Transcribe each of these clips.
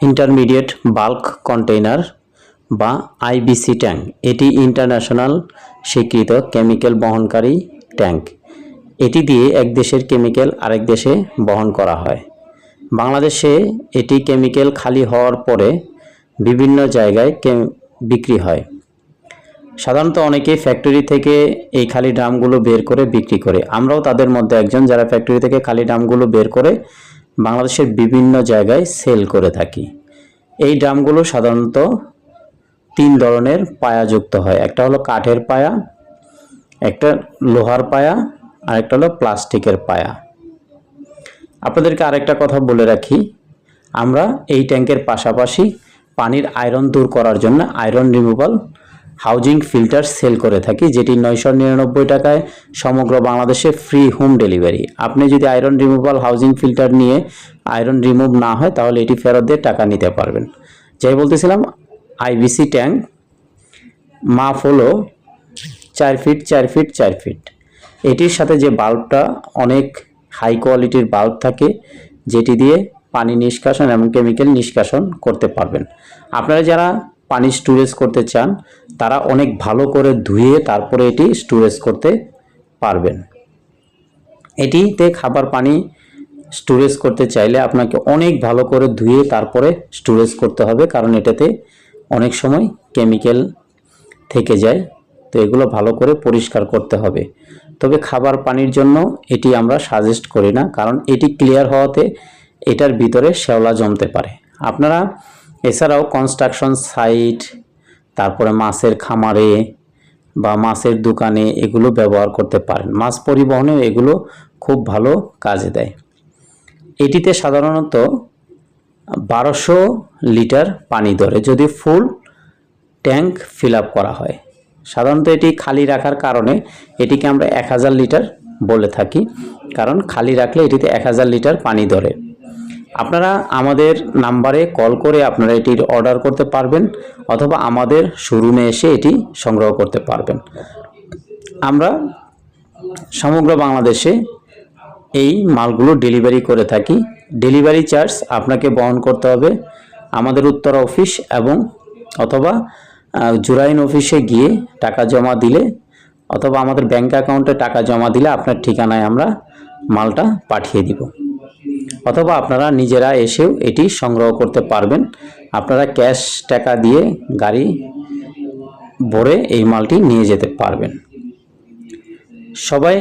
Intermediate bulk container বা IBC tank. এটি international স্বীকৃত কেমিক্যাল বহনকারী ট্যাঙ্ক। এটি দিয়ে এক দেশের কেমিক্যাল আরেক দেশে বহন করা হয়। বাংলাদেশে এটি কেমিক্যাল খালি হওয়ার পরে বিভিন্ন জায়গায় বিক্রি হয়। সাধারণত অনেকে ফ্যাক্টরি থেকে এই খালি ড্রামগুলো বের করে বিক্রি করে। আমরাও তাদের মধ্যে একজন যারা ফ্যাক্টরি থেকে খালি ড্রামগুলো বের করে বাংলাদেশের বিভিন্ন জায়গায় সেল করে থাকি। এই ড্রামগুলো সাধারণত তিন ধরনের পায়া যুক্ত হয়। একটা হলো কাঠের পায়া, একটা লোহার পায়া, আর একটা হলো প্লাস্টিকের পায়া। আপনাদেরকে আরেকটা কথা বলে রাখি, আমরা এই ট্যাঙ্কের পাশাপাশি পানির আয়রন দূর করার জন্য iron removal housing filter sell করে থাকি, যেটি নয়শো নিরানব্বই টাকায় সমগ্র বাংলাদেশে ফ্রি হোম ডেলিভারি আপনি যদি আয়রন রিমুভাল হাউজিং ফিল্টার নিয়ে আয়রন রিমুভ না হয়, তাহলে এটি ফেরত দিয়ে টাকা নিতে পারবেন। যাই বলতেছিলাম আইবিসি ট্যাঙ্ক, মাপ হলো চার ফিট চার ফিট চার ফিট এটির সাথে যে বাল্বটা অনেক হাই কোয়ালিটির বাল্ব থাকে, যেটি দিয়ে পানি নিষ্কাশন এবং কেমিক্যাল নিষ্কাশন করতে পারবেন। আপনারা যারা পানি স্টোরেজ করতে চান, তারা অনেক ভালো করে ধুয়ে তারপরে এটি স্টোরেজ করতে পারবেন। এটিতে খাবার পানি স্টোরেজ করতে চাইলে আপনাকে অনেক ভালো করে ধুয়ে তারপরে স্টোরেজ করতে হবে, কারণ এটাতে অনেক সময় কেমিক্যাল থেকে যায়। তো এগুলো ভালো করে পরিষ্কার করতে হবে। তবে খাবার পানির জন্য এটি আমরা সাজেস্ট করি না, কারণ এটি ক্লিয়ার হওয়াতে এটার ভিতরে শ্যাওলা জমতে পারে। আপনারা এছাড়াও কনস্ট্রাকশন সাইট তারপরে মাছের খামারে বা মাছের দোকানে এগুলো ব্যবহার করতে পারেন। মাছ পরিবহনে এগুলো খুব ভালো কাজে দেয়। এটিতে সাধারণত বারোশো লিটার পানি ধরে যদি ফুল ট্যাঙ্ক ফিল করা হয়। সাধারণত এটি খালি রাখার কারণে এটিকে আমরা এক হাজার লিটার বলে থাকি। কারণ খালি রাখলে এটিতে এক হাজার লিটার পানি ধরে। আপনারা আমাদের নাম্বারে কল করে আপনারা এটির অর্ডার করতে পারবেন অথবা আমাদের শোরুমে এসে এটি সংগ্রহ করতে পারবেন। আমরা সমগ্র বাংলাদেশে এই মালগুলো ডেলিভারি করে থাকি। ডেলিভারি চার্জ আপনাকে বহন করতে হবে আমাদের উত্তরা অফিস এবং অথবা জুরাইন অফিসে গিয়ে টাকা জমা দিলে অথবা আমাদের ব্যাংক অ্যাকাউন্টে টাকা জমা দিলে আপনার ঠিকানায় আমরা মালটা পাঠিয়ে দিব। অথবা আপনারা নিজেরা এসেও এটি সংগ্রহ করতে পারবেন। আপনারা ক্যাশ টাকা দিয়ে গাড়ি ভরে এই মালটি নিয়ে যেতে পারবেন। সবাই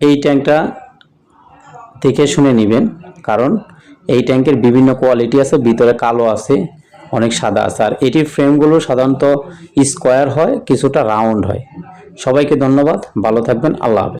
এই ট্যাঙ্কটা দেখে শুনে নেবেন, কারণ এই ট্যাঙ্কের বিভিন্ন কোয়ালিটি আছে, ভিতরে কালো আছে, অনেক সাদা আছে। আর এটির ফ্রেমগুলো সাধারণত স্কোয়ার হয়, কিছুটা রাউন্ড হয়। সবাইকে ধন্যবাদ, ভালো থাকবেন, আল্লাহ হাফেজ।